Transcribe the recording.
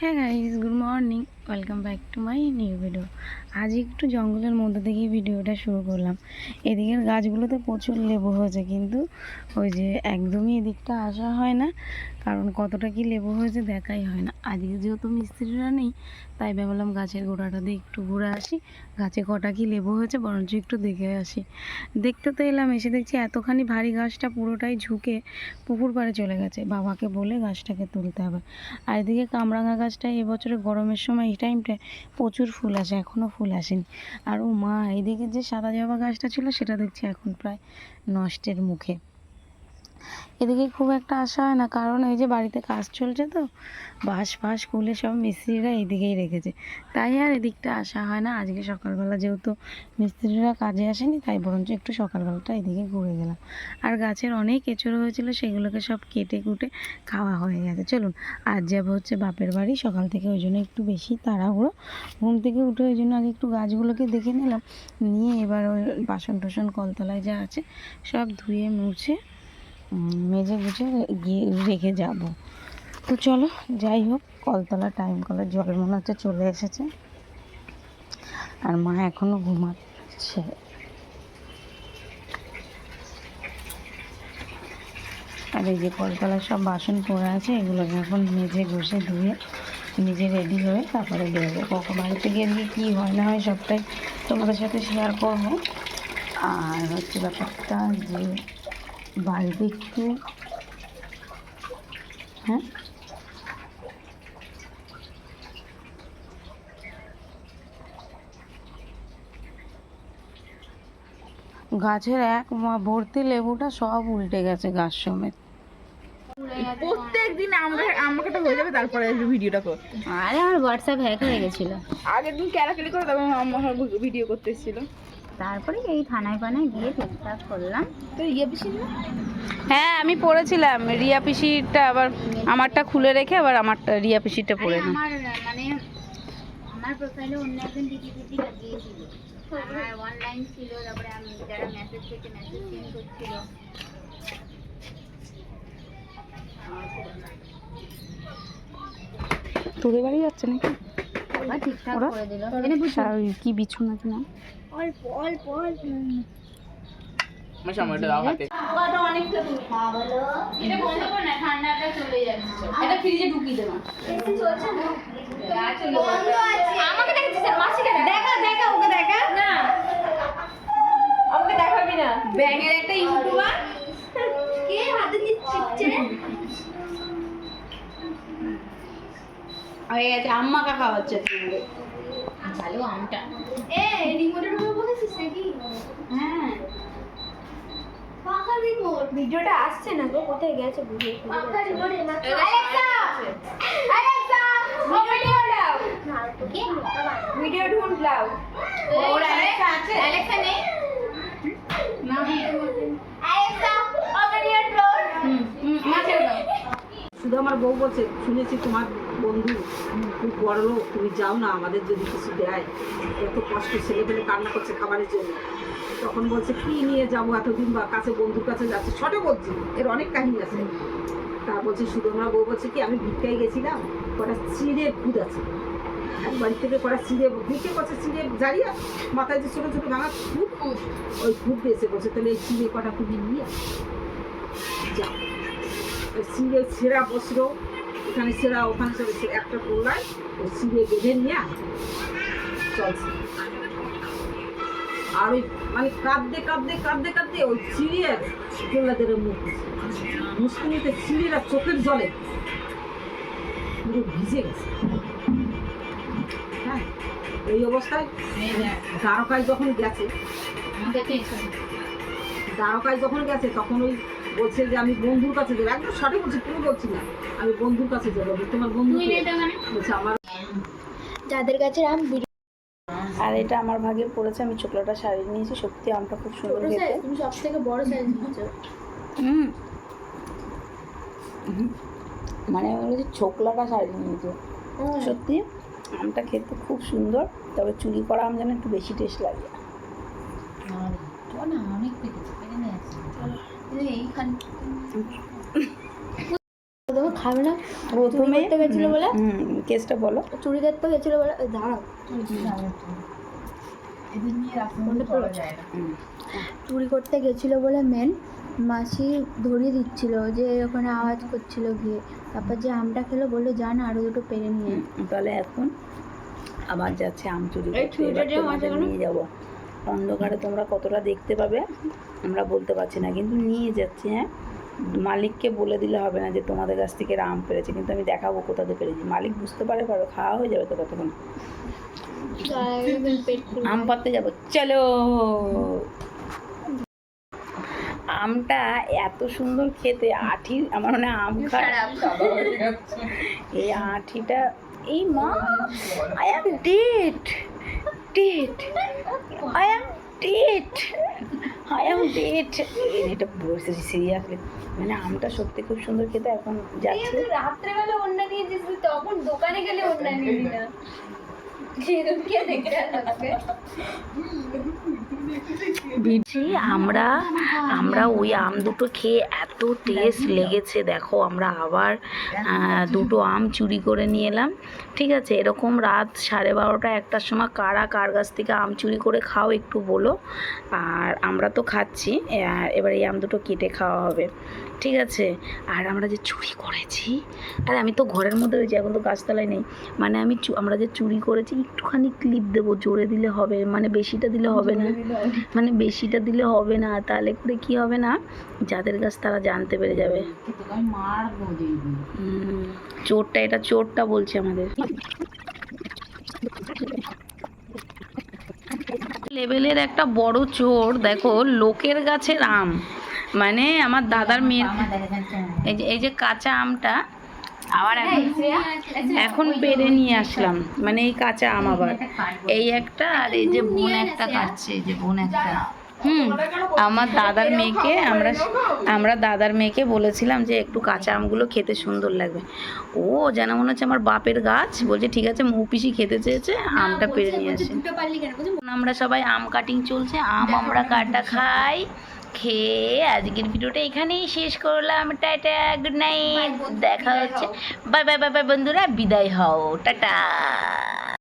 হ্যাঁ guys good morning welcome back to my new video আজ একটু জঙ্গলের মধ্যে থেকেই ভিডিওটা শুরু করলাম। এদিকের গাছগুলোতে প্রচুর লেবু হয়েছে, কিন্তু ওই যে একদমই এদিকটা আসা হয় না, কারণ কতটা কি লেবু হয়েছে দেখাই হয় না। আজকে যেহেতু মিস্ত্রিরা নেই, তাই ভাবলাম গাছের গোড়াটা দিয়ে একটু ঘুরে আসি। গাছে কটা কি লেবু হয়েছে বরঞ্চ একটু দেখে আসি। দেখতে তো এলাম, এসে দেখছি এতখানি ভারী গাছটা পুরোটাই ঝুঁকে পুকুর পাড়ে চলে গেছে। বাবাকে বলে গাছটাকে তুলতে হবে। আর এদিকে কামরাঙা গাছটা এবছরে গরমের সময় এই টাইমটা প্রচুর ফুল আসে এখনও ফুল আসেনি। আর ও মা, এদিকে যে সাদা জবা গাছটা ছিল, সেটা দেখছি এখন প্রায় নষ্টের মুখে। এদিকে খুব একটা আসা হয় না, কারণ এই যে বাড়িতে কাজ চলছে তো, বাঁশ ফাঁস খুলে সব মিস্ত্রিরা এইদিকেই রেখেছে। তাই আর এদিকটা আসা হয় না, আজকে সকালবেলা যেহেতু মিস্ত্রিরা কাজে আসেনি, তাই বরঞ্চ একটু সকালবেলাটা এদিকে ঘুরে গেলাম। আর গাছের অনেক এঁচড়ো হয়েছিল, সেগুলোকে সব কেটে কুটে খাওয়া হয়ে গেছে। চলুন, আজ যাব হচ্ছে বাপের বাড়ি, সকাল থেকে ওই জন্য একটু বেশি তাড়াহুড়ো। ঘুম থেকে উঠে ওই জন্য আগে একটু গাছগুলোকে দেখে নিলাম, নিয়ে এবার ওই বাসন টাসন কলতলায় যা আছে, সব ধুয়ে মুছে মেজে গুছে গিয়ে রেখে যাব। তো চলো, যাই হোক, কলতলা টাইম কলের জল মনে হচ্ছে চলে এসেছে। আর মা এখনও ঘুমাচ্ছে। আর এই যে কলতলার সব বাসন পড়ে আছে এগুলোকে এখন মেজে ঘষে ধুয়ে নিজে রেডি হয়ে তারপরে বেরোবো। কখন বাড়িতে গিয়ে দিয়ে কী হয় না হয় সবটাই তোমাদের সাথে শেয়ার করব। আর হচ্ছে ব্যাপারটা যে বাড়িতে একটু হ্যাঁ? গাছের এক মা- ভর্তি লেবুটা সব উল্টে গেছে গাছ সমেত। প্রত্যেক দিন আমরা আমাকে তো হয়ে যাবে তারপরে ভিডিওটা কর। আরে আমার হোয়াটসঅ্যাপ হ্যাক হয়ে গেছিল। আগের দিন ক্যারাকেলি করে তখন আমার ভিডিও করতে এসেছিল। তারপরে এই থানায় ফানায় গিয়ে ঠিকঠাক করলাম। তো ইয়ে না? হ্যাঁ আমি পড়েছিলাম। রিয়া পিসিরটা আবার আমারটা খুলে রেখে আবার আমারটা রিয়া পিসিরটা পড়ে না আমার মানে আমার প্রোফাইলে অন্য একজন দিদি দিদি লাগিয়েছিল। আমার অনলাইন ছিল তারপরে আমি যারা মেসেজ থেকে মেসেজ সেন্ড করছিল। তোদের বাড়ি যাচ্ছে নাকি? ওরা? আর ওই কি না? অল্প অল্প অল্প। আমার সামনেটা দাও হাতে। এটা বন্ধ কর না ঠান্ডাটা চলে যাচ্ছে। এটা ফ্রিজে ঢুকিয়ে দেবো আমাকে দেখেছিস মাসি কেন দেখা দেখা ওকে দেখা। না। আমাকে দেখাবি না। ব্যাঙের একটা ইউটিউবার কে হাতে দিচ্ছে হয়ে গেছে আম্মাকে খাওয়াচ্ছে ভালো আমটা। এ রিমোটের উপর বলেছিস নাকি? হ্যাঁ। পাকা রিমোট। ভিডিওটা আসছে না গো কোথায় গেছে বুঝে পাকা রিমোটে না আলেক্সা আলেক্সা ভিডিও দাও। ভিডিও ঢুন্ড লাও ওর আলেক্সা আছে? আলেক্সা নেই না Alexa open your door hmm hmm মা ছেড়ে দাও শুধু আমার বউ বলছে, শুনেছি তোমার বন্ধু খুব বড় লোক, তুমি যাও না, আমাদের যদি কিছু দেয়, এত কষ্ট, ছেলে পেলে কান্না করছে খাবারের জন্য। তখন বলছে, কি নিয়ে যাব এতদিন বা কাছে, বন্ধুর কাছে যাচ্ছে? ছোটো বলছি, এর অনেক কাহিনী আছে। তা বলছে, শুধু আমার বউ বলছে কি, আমি ভিক্ষায় গেছিলাম, কটা চিড়ে খুদ আছে। এক বাড়ি থেকে কটা চিড়ে ভিক্ষে করছে চিড়ে জারিয়া মাথায় যে ছোটো ছোটো ভাঙা খুব ওই খুব দিয়েছে বলছে, তাহলে এই চিড়ে কটা তুমি নিয়ে আয়। যা সিঁড়ে ছেঁড়া বসল এখানে ছেঁড়া ওখানে ছেড়ে সে একটা করলায় ওই সিঁড়ে বেঁধে নিয়ে চলছে। আর ওই মানে কাঁদতে কাঁদতে কাঁদতে কাঁদতে ওই চিড়িয়ে গোল্লাদের মুখ মুসকুনিতে চিড়িরা চোখের জলে পুরো ভিজে গেছে। হ্যাঁ এই অবস্থায় দ্বারকায় যখন গেছে দ্বারকায় যখন গেছে তখন ওই বলছে যে আমি বন্ধুর কাছে যাব। একদম সঠিক বলছি পুরো বলছি না আমি বন্ধুর কাছে যাব। তোমার বন্ধু বলছে আমার। যাদের কাছে আম ভিডিও আর এটা আমার ভাগে পড়েছে আমি চোকলাটা শাড়ি নিয়েছি সত্যি আমটা খুব সুন্দর খেতে তুমি সব থেকে বড় সাইজ নিয়েছো? হুম। হুম। মানে আমি বলেছি ছোকলাটা শাড়ি নিয়েছে। সত্যি আমটা খেতে খুব সুন্দর তবে চুরি করা আম যেন একটু বেশি টেস্ট লাগে না প্রথমে খাবে না। প্রথমে গেছিল বলে? কেসটা বলো। চুরি করতে গেছিল বলে। দাঁড়াও। না চুরি করতে গেছিল বলে মেন মাসি ধরিয়ে দিচ্ছিল যে ওখানে আওয়াজ করছিল গিয়ে। তারপর যে আমটা খেলো বলল যান আরও দুটো পেরে নিয়ে। তাহলে এখন আবার যাচ্ছে আম চুরি যে নিয়ে যাব। অন্ধকারে তোমরা কতটা দেখতে পাবে আমরা বলতে পারছি না। কিন্তু নিয়ে যাচ্ছি হ্যাঁ? মালিককে বলে দিলে হবে না যে তোমাদের কাছ থেকে এরা আম পেরেছে কিন্তু আমি দেখাবো কোথাতে পেরেছি। মালিক বুঝতে পারে পারো খাওয়া হয়ে যাবে তো পেট আম পাততে যাব চলো। আমটা এত সুন্দর খেতে আঠি আমার মানে আম খায়। এই আঠিটা এই মা I am dead dead I am dead I am dead এটা সিরিয়াসলি মানে আমটা সত্যি খুব সুন্দর খেতে এখন যাচ্ছে। রাত্রেবেলা অন্য নিয়ে যেস তখন দোকানে গেলে অন্য নিবি না। আমরা আমরা ওই আম দুটো খেয়ে এত টেস্ট লেগেছে দেখো আমরা আবার দুটো আম চুরি করে নিয়ে এলাম। ঠিক আছে এরকম রাত সাড়ে বারোটা একটার সময় কারা কার কাছ থেকে আম চুরি করে খাও একটু বলো। আর আমরা তো খাচ্ছি এবার এই আম দুটো কেটে খাওয়া হবে। ঠিক আছে আর আমরা যে চুরি করেছি আরে আমি তো ঘরের মধ্যে রয়েছি এখন তো গাছতলায় নেই। মানে আমি আমরা যে চুরি করেছি একটুখানি ক্লিপ দেবো জোরে দিলে হবে মানে বেশিটা দিলে হবে না। মানে বেশিটা দিলে হবে না তাহলে করে কি হবে না? যাদের কাছ তারা জানতে পেরে যাবে। চোরটা, এটা চোরটা বলছে আমাদের। লেভেলের একটা বড় চোর, দেখো, লোকের গাছের আম। মানে আমার দাদার মেয়ের এই যে এই যে কাঁচা আমটা, আবার এখন এখন পেরে নিয়ে আসলাম। মানে এই কাঁচা আম আবার। এই একটা আর এই যে বোন একটা কাটছে, এই যে বোন একটা। হুম আমার দাদার মেয়েকে আমরা আমরা দাদার মেয়েকে বলেছিলাম যে একটু কাঁচা আমগুলো খেতে সুন্দর লাগবে। ও যেন মনে হচ্ছে আমার বাপের গাছ। বলছে ঠিক আছে মৌ পিসি খেতে চেয়েছে আমটা পেরে নিয়ে আসে আমরা সবাই আম কাটিং চলছে আম আমরা কাটা খাই। খেয়ে আজকের ভিডিওটা এখানেই শেষ করলাম। টাটা গুড নাইট দেখা হচ্ছে। বাই বাই বাই বাই বন্ধুরা বিদায় হও। টাটা।